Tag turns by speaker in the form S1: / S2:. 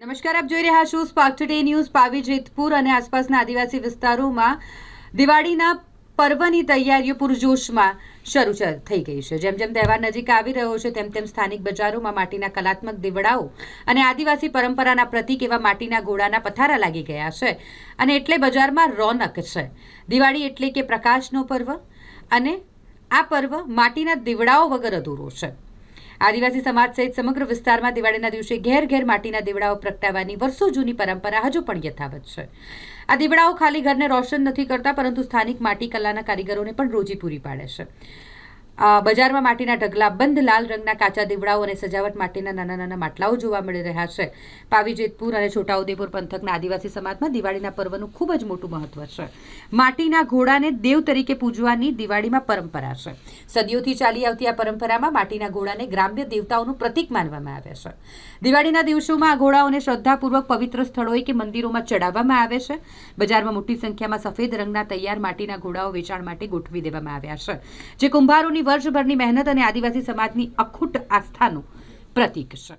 S1: નમસ્કાર, આપ જોઈ રહ્યા છો Spark Today News Pavi Jetpur અને આસપાસના આદિવાસી વિસ્તારોમાં દિવાળીના પર્વની તૈયારીઓ પૂરજોશમાં શરૂ થઈ ગઈ છે. જેમ જેમ તહેવાર નજીક આવી રહ્યો છે, તેમ તેમ સ્થાનિક બજારોમાં માટીના કલાત્મક દીવડાઓ અને આદિવાસી પરંપરાના પ્રતીક એવા માટીના ઘોડાના પથારા લાગી ગયા છે. અને એટલે બજારમાં રોનક છે. દિવાળી એટલે કે પ્રકાશનો પર્વ અને આ પર્વ માટીના દીવડાઓ વગર અધૂરો છે. આદિવાસી સમાજ સહિત સમગ્ર વિસ્તારમાં દિવાળીના દિવસે ઘેર ઘેર માટીના દીવડાઓ પ્રગટાવવાની વર્ષો જૂની પરંપરા હજુ પણ યથાવત છે. આ દીવડાઓ ખાલી ઘરને રોશન નથી કરતા, પરંતુ સ્થાનિક માટી કલાના કારીગરોને પણ રોજી પૂરી પાડે છે. બજારમાં માટીના ઢગલા બંધ, લાલ રંગના કાચા દીવડાઓ અને સજાવટ માટેના નાના નાના માટલાઓ જોવા મળી રહ્યા છે. પાવી, જેતપુર અને છોટાઉદેપુર પંથકના આદિવાસી સમાજમાં દિવાળીના પર્વનું ખૂબ જ મોટું મહત્વ છે. માટીના ઘોડાને દેવ તરીકે પૂજવાની દિવાળીમાં પરંપરા છે. સદીઓથી ચાલી આવતી આ પરંપરામાં માટીના ઘોડાને ગ્રામ્ય દેવતાઓનું પ્રતીક માનવામાં આવે છે. દિવાળીના દિવસોમાં આ ઘોડાઓને શ્રદ્ધાપૂર્વક પવિત્ર સ્થળોએ કે મંદિરોમાં ચડાવવામાં આવે છે. બજારમાં મોટી સંખ્યામાં સફેદ રંગના તૈયાર માટીના ઘોડાઓ વેચાણ માટે ગોઠવી દેવામાં આવ્યા છે. જે કુંભારોની વર્ષભરની મહેનત અને આદિવાસી સમાજની અખૂટ આસ્થાનું પ્રતીક છે.